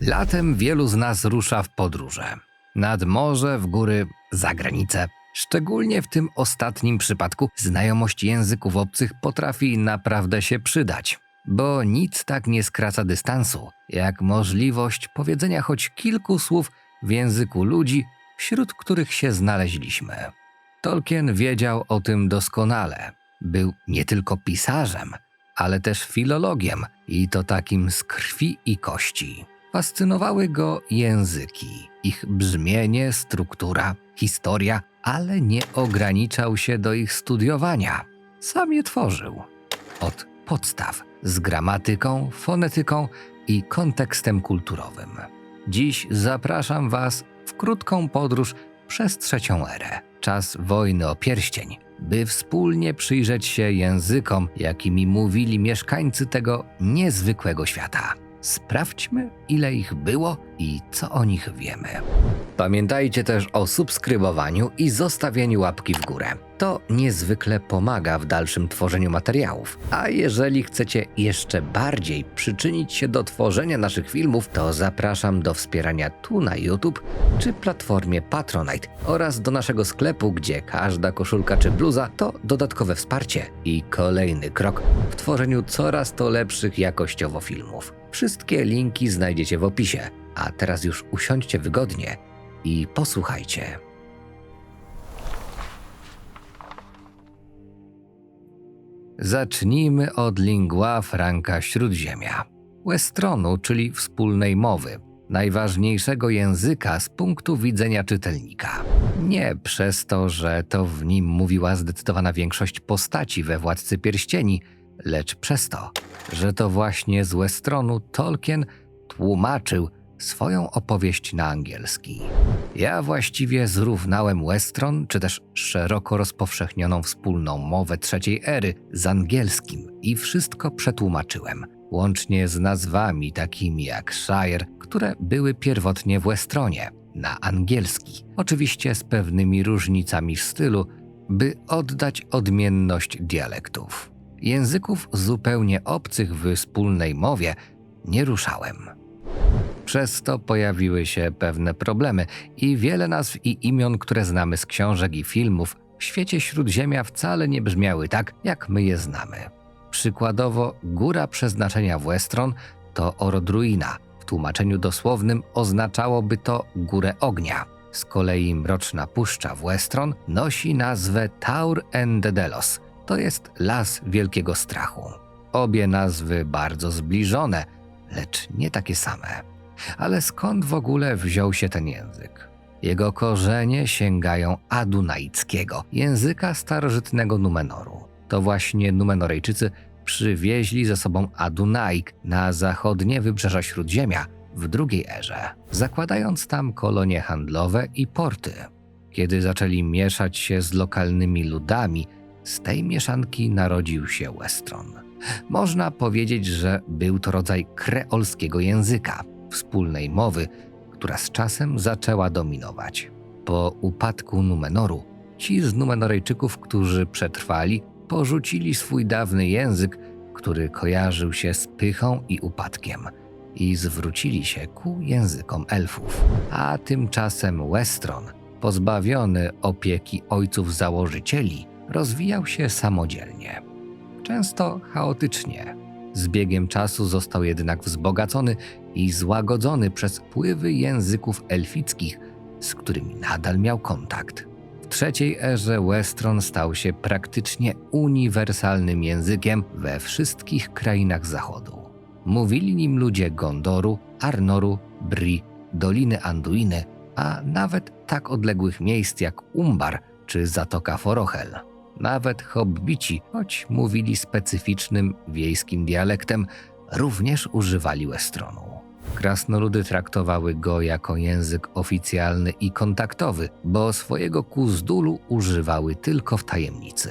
Latem wielu z nas rusza w podróże. Nad morze, w góry, za granicę. Szczególnie w tym ostatnim przypadku znajomość języków obcych potrafi naprawdę się przydać, bo nic tak nie skraca dystansu, jak możliwość powiedzenia choć kilku słów w języku ludzi, wśród których się znaleźliśmy. Tolkien wiedział o tym doskonale. Był nie tylko pisarzem, ale też filologiem i to takim z krwi i kości. Fascynowały go języki, ich brzmienie, struktura, historia, ale nie ograniczał się do ich studiowania. Sam je tworzył. Od podstaw, z gramatyką, fonetyką i kontekstem kulturowym. Dziś zapraszam Was w krótką podróż przez trzecią erę, czas wojny o pierścień, by wspólnie przyjrzeć się językom, jakimi mówili mieszkańcy tego niezwykłego świata. Sprawdźmy, ile ich było i co o nich wiemy. Pamiętajcie też o subskrybowaniu i zostawieniu łapki w górę. To niezwykle pomaga w dalszym tworzeniu materiałów. A jeżeli chcecie jeszcze bardziej przyczynić się do tworzenia naszych filmów, to zapraszam do wspierania tu na YouTube czy platformie Patronite oraz do naszego sklepu, gdzie każda koszulka czy bluza to dodatkowe wsparcie i kolejny krok w tworzeniu coraz to lepszych jakościowo filmów. Wszystkie linki znajdziecie w opisie. A teraz już usiądźcie wygodnie i posłuchajcie. Zacznijmy od lingua franca Śródziemia, Westronu, czyli wspólnej mowy, najważniejszego języka z punktu widzenia czytelnika. Nie przez to, że to w nim mówiła zdecydowana większość postaci we Władcy Pierścieni, lecz przez to, że to właśnie z Westronu Tolkien tłumaczył swoją opowieść na angielski. Ja właściwie zrównałem westron, czy też szeroko rozpowszechnioną wspólną mowę trzeciej ery z angielskim i wszystko przetłumaczyłem, łącznie z nazwami takimi jak Shire, które były pierwotnie w westronie, na angielski, oczywiście z pewnymi różnicami w stylu, by oddać odmienność dialektów. Języków zupełnie obcych w wspólnej mowie nie ruszałem. Przez to pojawiły się pewne problemy i wiele nazw i imion, które znamy z książek i filmów, w świecie Śródziemia wcale nie brzmiały tak, jak my je znamy. Przykładowo, góra przeznaczenia Westron to Orodruina. W tłumaczeniu dosłownym oznaczałoby to górę ognia. Z kolei Mroczna Puszcza Westron nosi nazwę Taur Endedelos. To jest las wielkiego strachu. Obie nazwy bardzo zbliżone, lecz nie takie same. Ale skąd w ogóle wziął się ten język? Jego korzenie sięgają adunaickiego, języka starożytnego Numenoru. To właśnie Numenorejczycy przywieźli ze sobą Adunaik na zachodnie wybrzeża Śródziemia w drugiej erze, zakładając tam kolonie handlowe i porty. Kiedy zaczęli mieszać się z lokalnymi ludami, z tej mieszanki narodził się Westron. Można powiedzieć, że był to rodzaj kreolskiego języka, wspólnej mowy, która z czasem zaczęła dominować. Po upadku Numenoru, ci z Numenorejczyków, którzy przetrwali, porzucili swój dawny język, który kojarzył się z pychą i upadkiem, i zwrócili się ku językom elfów. A tymczasem Westron, pozbawiony opieki ojców założycieli, rozwijał się samodzielnie. Często chaotycznie. Z biegiem czasu został jednak wzbogacony i złagodzony przez wpływy języków elfickich, z którymi nadal miał kontakt. W trzeciej erze Westron stał się praktycznie uniwersalnym językiem we wszystkich krainach Zachodu. Mówili nim ludzie Gondoru, Arnoru, Bri, Doliny Anduiny, a nawet tak odległych miejsc jak Umbar czy Zatoka Forochel. Nawet hobbici, choć mówili specyficznym wiejskim dialektem, również używali Westronu. Krasnoludy traktowały go jako język oficjalny i kontaktowy, bo swojego kuzdulu używały tylko w tajemnicy.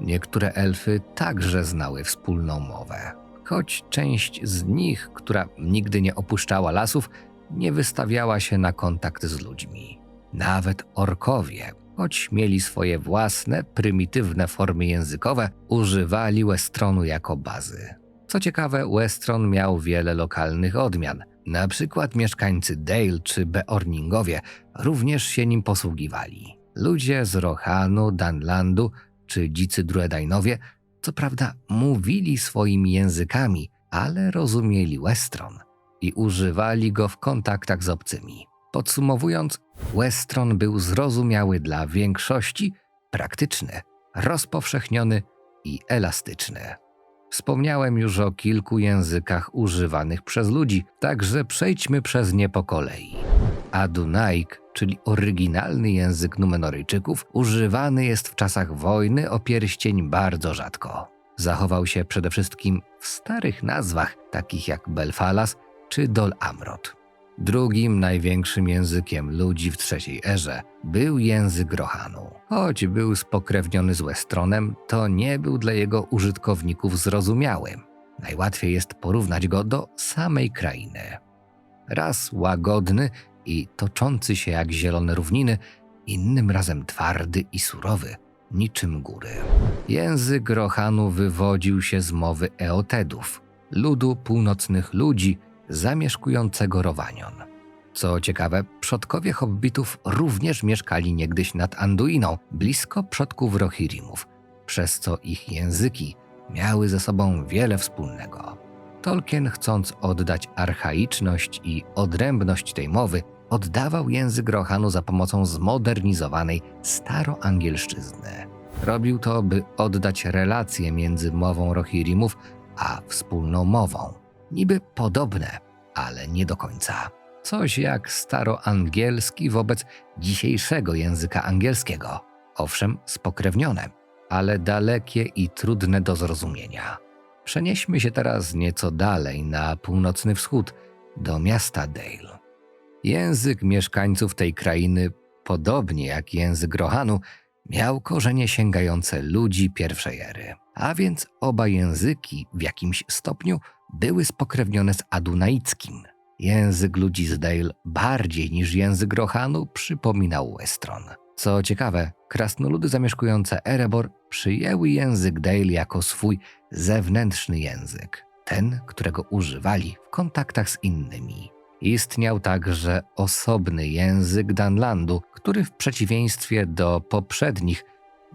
Niektóre elfy także znały wspólną mowę, choć część z nich, która nigdy nie opuszczała lasów, nie wystawiała się na kontakt z ludźmi. Nawet orkowie, choć mieli swoje własne, prymitywne formy językowe, używali Westronu jako bazy. Co ciekawe, Westron miał wiele lokalnych odmian. Na przykład mieszkańcy Dale czy Beorningowie również się nim posługiwali. Ludzie z Rohanu, Danlandu czy dzicy Druedainowie co prawda mówili swoimi językami, ale rozumieli Westron i używali go w kontaktach z obcymi. Podsumowując, Westron był zrozumiały dla większości, praktyczny, rozpowszechniony i elastyczny. Wspomniałem już o kilku językach używanych przez ludzi, także przejdźmy przez nie po kolei. Adunaik, czyli oryginalny język Numenoryjczyków, używany jest w czasach wojny o pierścień bardzo rzadko. Zachował się przede wszystkim w starych nazwach, takich jak Belfalas czy Dol Amrot. Drugim największym językiem ludzi w trzeciej erze był język Rohanu. Choć był spokrewniony z Westronem, to nie był dla jego użytkowników zrozumiały. Najłatwiej jest porównać go do samej krainy. Raz łagodny i toczący się jak zielone równiny, innym razem twardy i surowy, niczym góry. Język Rohanu wywodził się z mowy Eotedów, ludu północnych ludzi zamieszkującego Rowanion. Co ciekawe, przodkowie hobbitów również mieszkali niegdyś nad Anduiną, blisko przodków Rohirrimów, przez co ich języki miały ze sobą wiele wspólnego. Tolkien, chcąc oddać archaiczność i odrębność tej mowy, oddawał język Rohanu za pomocą zmodernizowanej staroangielszczyzny. Robił to, by oddać relacje między mową Rohirrimów a wspólną mową. Niby podobne, ale nie do końca. Coś jak staroangielski wobec dzisiejszego języka angielskiego. Owszem, spokrewnione, ale dalekie i trudne do zrozumienia. Przenieśmy się teraz nieco dalej na północny wschód, do miasta Dale. Język mieszkańców tej krainy, podobnie jak język Rohanu, miał korzenie sięgające ludzi pierwszej ery, a więc oba języki w jakimś stopniu były spokrewnione z adunaickim. Język ludzi z Dale bardziej niż język Rohanu przypominał Westron. Co ciekawe, krasnoludy zamieszkujące Erebor przyjęły język Dale jako swój zewnętrzny język, ten, którego używali w kontaktach z innymi. Istniał także osobny język Danlandu, który w przeciwieństwie do poprzednich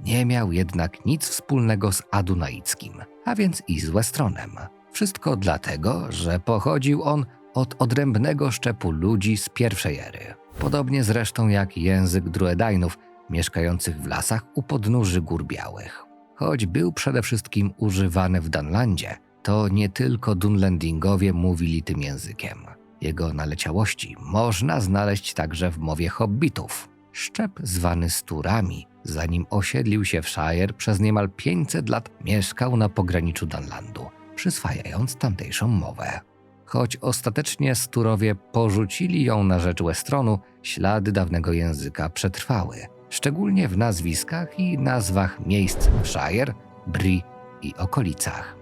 nie miał jednak nic wspólnego z adunaickim, a więc i z Westronem. Wszystko dlatego, że pochodził on od odrębnego szczepu ludzi z pierwszej ery. Podobnie zresztą jak język druedainów mieszkających w lasach u podnóży Gór Białych. Choć był przede wszystkim używany w Danlandzie, to nie tylko Dunlandingowie mówili tym językiem. Jego naleciałości można znaleźć także w mowie hobbitów. Szczep zwany Sturami, zanim osiedlił się w Shire, przez niemal 500 lat mieszkał na pograniczu Danlandu, przyswajając tamtejszą mowę. Choć ostatecznie Sturowie porzucili ją na rzecz Westronu, ślady dawnego języka przetrwały, szczególnie w nazwiskach i nazwach miejsc w Shire, Bri i okolicach.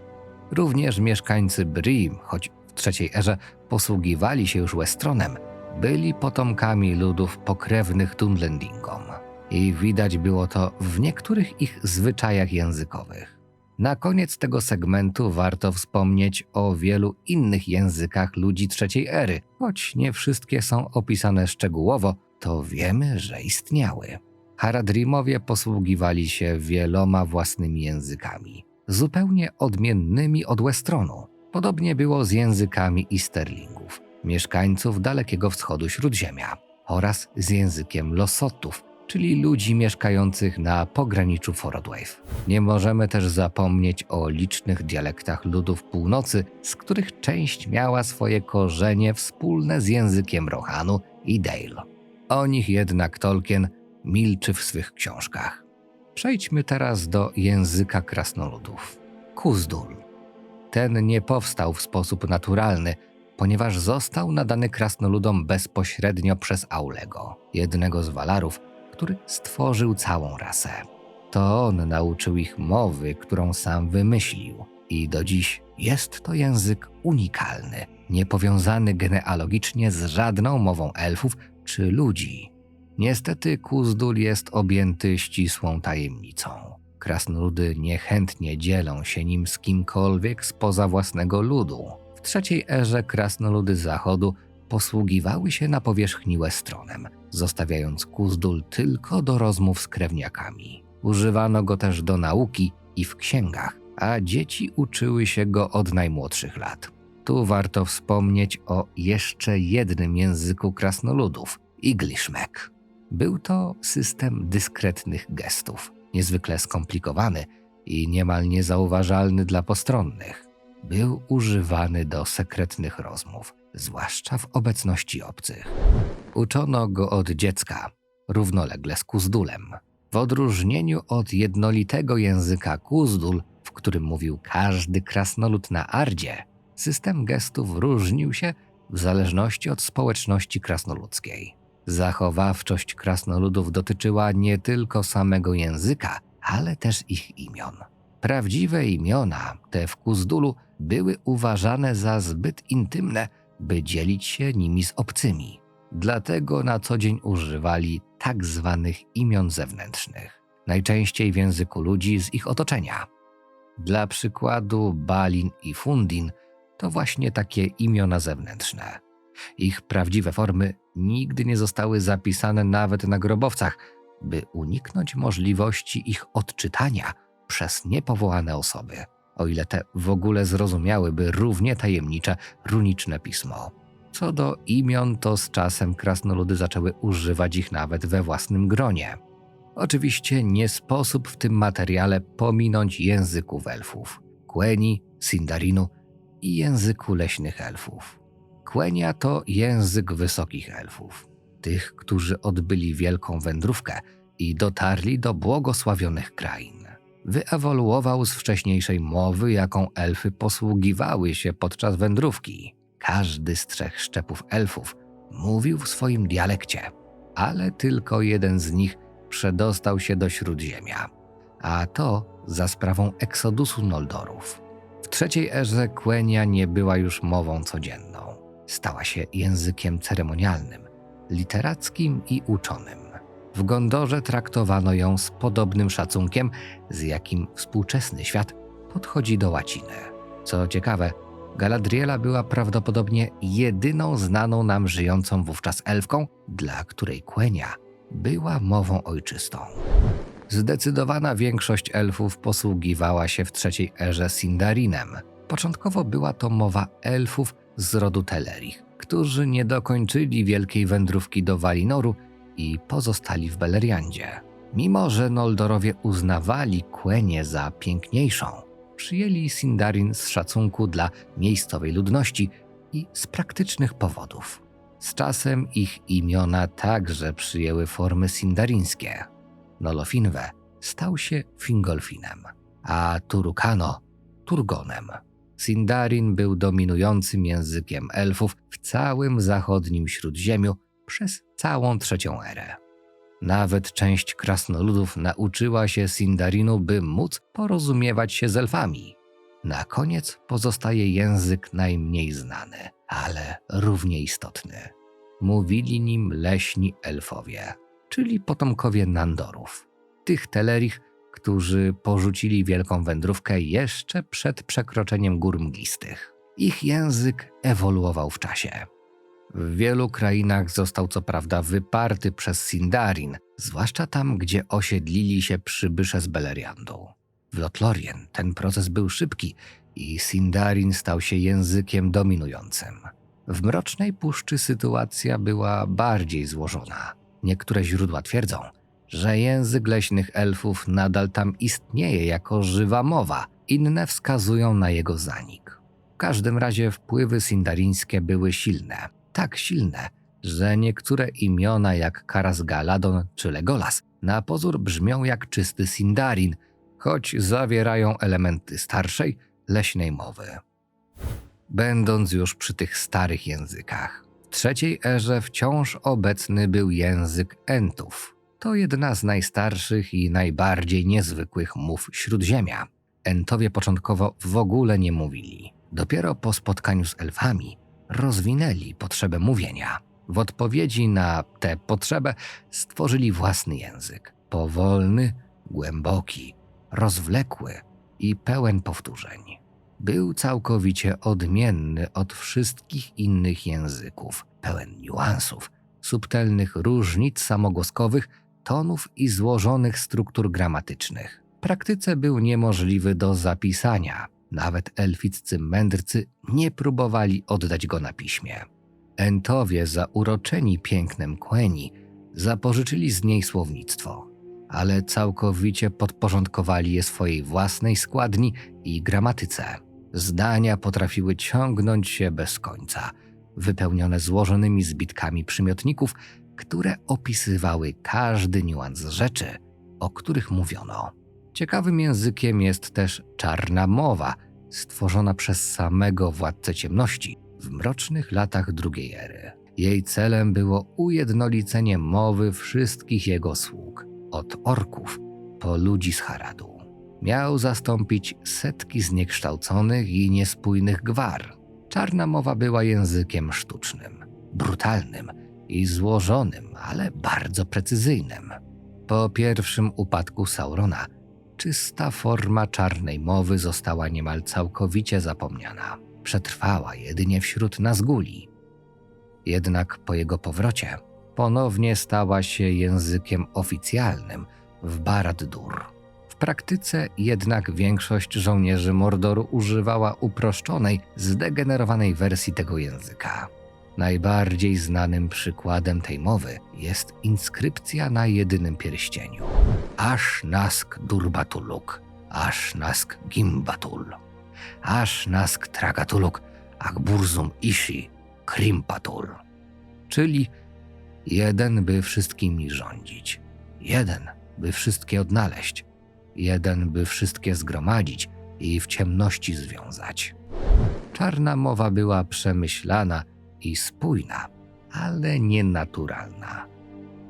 Również mieszkańcy Bri, choć w trzeciej erze posługiwali się już Westronem, byli potomkami ludów pokrewnych Dunlendingom. I widać było to w niektórych ich zwyczajach językowych. Na koniec tego segmentu warto wspomnieć o wielu innych językach ludzi trzeciej ery. Choć nie wszystkie są opisane szczegółowo, to wiemy, że istniały. Haradrimowie posługiwali się wieloma własnymi językami, zupełnie odmiennymi od Westronu. Podobnie było z językami Easterlingów, mieszkańców Dalekiego Wschodu Śródziemia, oraz z językiem Losotów, czyli ludzi mieszkających na pograniczu Forodwave. Nie możemy też zapomnieć o licznych dialektach ludów północy, z których część miała swoje korzenie wspólne z językiem Rohanu i Dale. O nich jednak Tolkien milczy w swych książkach. Przejdźmy teraz do języka krasnoludów. Kuzdul. Ten nie powstał w sposób naturalny, ponieważ został nadany krasnoludom bezpośrednio przez Aulego, jednego z walarów, który stworzył całą rasę. To on nauczył ich mowy, którą sam wymyślił, i do dziś jest to język unikalny, niepowiązany genealogicznie z żadną mową elfów czy ludzi. Niestety Kuzdul jest objęty ścisłą tajemnicą. Krasnoludy niechętnie dzielą się nim z kimkolwiek spoza własnego ludu. W trzeciej erze krasnoludy zachodu posługiwały się na powierzchni Westronem, zostawiając Kuzdul tylko do rozmów z krewniakami. Używano go też do nauki i w księgach, a dzieci uczyły się go od najmłodszych lat. Tu warto wspomnieć o jeszcze jednym języku krasnoludów Iglishmek. Był to system dyskretnych gestów, niezwykle skomplikowany i niemal niezauważalny dla postronnych. Był używany do sekretnych rozmów, zwłaszcza w obecności obcych. Uczono go od dziecka, równolegle z kuzdulem. W odróżnieniu od jednolitego języka kuzdul, w którym mówił każdy krasnolud na Ardzie, system gestów różnił się w zależności od społeczności krasnoludzkiej. Zachowawczość krasnoludów dotyczyła nie tylko samego języka, ale też ich imion. Prawdziwe imiona, te w Kuzdulu, były uważane za zbyt intymne, by dzielić się nimi z obcymi. Dlatego na co dzień używali tak zwanych imion zewnętrznych, najczęściej w języku ludzi z ich otoczenia. Dla przykładu, Balin i Fundin to właśnie takie imiona zewnętrzne. Ich prawdziwe formy nigdy nie zostały zapisane nawet na grobowcach, by uniknąć możliwości ich odczytania przez niepowołane osoby, o ile te w ogóle zrozumiałyby równie tajemnicze runiczne pismo. Co do imion, to z czasem krasnoludy zaczęły używać ich nawet we własnym gronie. Oczywiście nie sposób w tym materiale pominąć języków elfów, Kweni, Sindarinu i języku leśnych elfów. Quenya to język wysokich elfów, tych, którzy odbyli wielką wędrówkę i dotarli do błogosławionych krain. Wyewoluował z wcześniejszej mowy, jaką elfy posługiwały się podczas wędrówki. Każdy z trzech szczepów elfów mówił w swoim dialekcie, ale tylko jeden z nich przedostał się do Śródziemia, a to za sprawą eksodusu Noldorów. W trzeciej erze Quenya nie była już mową codzienną stała się językiem ceremonialnym, literackim i uczonym. W Gondorze traktowano ją z podobnym szacunkiem, z jakim współczesny świat podchodzi do łaciny. Co ciekawe, Galadriela była prawdopodobnie jedyną znaną nam żyjącą wówczas elfką, dla której Quenya była mową ojczystą. Zdecydowana większość elfów posługiwała się w trzeciej erze Sindarinem. Początkowo była to mowa elfów z rodu Telerich, którzy nie dokończyli wielkiej wędrówki do Walinoru i pozostali w Beleriandzie. Mimo, że Noldorowie uznawali Quenię za piękniejszą, przyjęli Sindarin z szacunku dla miejscowej ludności i z praktycznych powodów. Z czasem ich imiona także przyjęły formy sindarińskie. Nolofinwe stał się Fingolfinem, a Turukano Turgonem. Sindarin był dominującym językiem elfów w całym zachodnim Śródziemiu przez całą trzecią erę. Nawet część krasnoludów nauczyła się Sindarinu, by móc porozumiewać się z elfami. Na koniec pozostaje język najmniej znany, ale równie istotny. Mówili nim leśni elfowie, czyli potomkowie Nandorów. Tych Telerich którzy porzucili wielką wędrówkę jeszcze przed przekroczeniem gór mglistych. Ich język ewoluował w czasie. W wielu krainach został co prawda wyparty przez Sindarin, zwłaszcza tam, gdzie osiedlili się przybysze z Beleriandu. W Lotlorien ten proces był szybki i Sindarin stał się językiem dominującym. W Mrocznej Puszczy sytuacja była bardziej złożona. Niektóre źródła twierdzą, że język leśnych elfów nadal tam istnieje jako żywa mowa, inne wskazują na jego zanik. W każdym razie wpływy sindarińskie były silne, tak silne, że niektóre imiona jak Karas Galadon czy Legolas na pozór brzmią jak czysty sindarin, choć zawierają elementy starszej, leśnej mowy. Będąc już przy tych starych językach, w trzeciej erze wciąż obecny był język Entów, to jedna z najstarszych i najbardziej niezwykłych mów Śródziemia. Entowie początkowo w ogóle nie mówili. Dopiero po spotkaniu z elfami rozwinęli potrzebę mówienia. W odpowiedzi na tę potrzebę stworzyli własny język. Powolny, głęboki rozwlekły i pełen powtórzeń. Był całkowicie odmienny od wszystkich innych języków, pełen niuansów, subtelnych różnic samogłoskowych, tonów i złożonych struktur gramatycznych. W praktyce był niemożliwy do zapisania. Nawet elficcy mędrcy nie próbowali oddać go na piśmie. Entowie, zauroczeni pięknem Kweni, zapożyczyli z niej słownictwo, ale całkowicie podporządkowali je swojej własnej składni i gramatyce. Zdania potrafiły ciągnąć się bez końca, wypełnione złożonymi zbitkami przymiotników, które opisywały każdy niuans rzeczy, o których mówiono. Ciekawym językiem jest też czarna mowa, stworzona przez samego władcę ciemności w mrocznych latach drugiej ery. Jej celem było ujednolicenie mowy wszystkich jego sług, od orków po ludzi z Haradu. Miał zastąpić setki zniekształconych i niespójnych gwar. Czarna mowa była językiem sztucznym, brutalnym i złożonym, ale bardzo precyzyjnym. Po pierwszym upadku Saurona, czysta forma czarnej mowy została niemal całkowicie zapomniana. Przetrwała jedynie wśród Nazguli. Jednak po jego powrocie ponownie stała się językiem oficjalnym w Barad-dur. W praktyce jednak większość żołnierzy Mordoru używała uproszczonej, zdegenerowanej wersji tego języka. Najbardziej znanym przykładem tej mowy jest inskrypcja na jedynym pierścieniu. Aż nask durbatuluk, aż nask gimbatul, aż nask tragatuluk, akburzum ishi, krimpatul. Czyli jeden by wszystkimi rządzić, jeden by wszystkie odnaleźć, jeden by wszystkie zgromadzić i w ciemności związać. Czarna mowa była przemyślana i spójna, ale nienaturalna.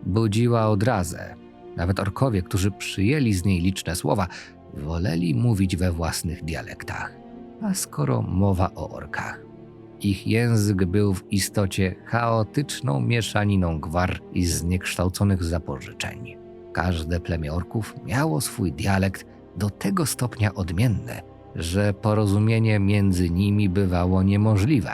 Budziła odrazę. Nawet orkowie, którzy przyjęli z niej liczne słowa, woleli mówić we własnych dialektach. A skoro mowa o orkach, ich język był w istocie chaotyczną mieszaniną gwar i zniekształconych zapożyczeń. Każde plemię orków miało swój dialekt do tego stopnia odmienny, że porozumienie między nimi bywało niemożliwe.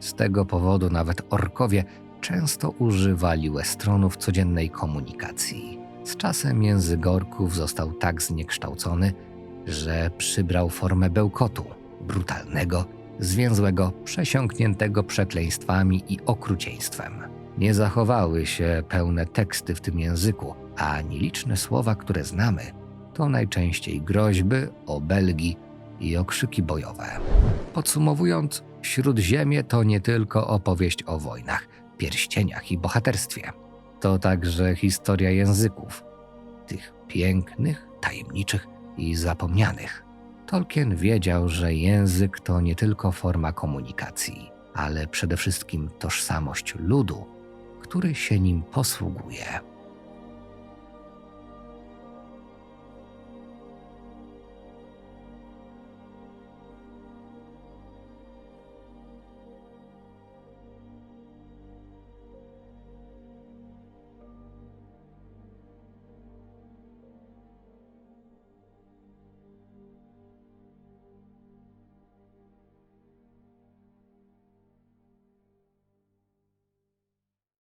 Z tego powodu nawet orkowie często używali Westronu w codziennej komunikacji. Z czasem język orków został tak zniekształcony, że przybrał formę bełkotu, brutalnego, zwięzłego, przesiąkniętego przekleństwami i okrucieństwem. Nie zachowały się pełne teksty w tym języku, a nieliczne słowa, które znamy, to najczęściej groźby, obelgi i okrzyki bojowe. Podsumowując, Śródziemie to nie tylko opowieść o wojnach, pierścieniach i bohaterstwie. To także historia języków, tych pięknych, tajemniczych i zapomnianych. Tolkien wiedział, że język to nie tylko forma komunikacji, ale przede wszystkim tożsamość ludu, który się nim posługuje.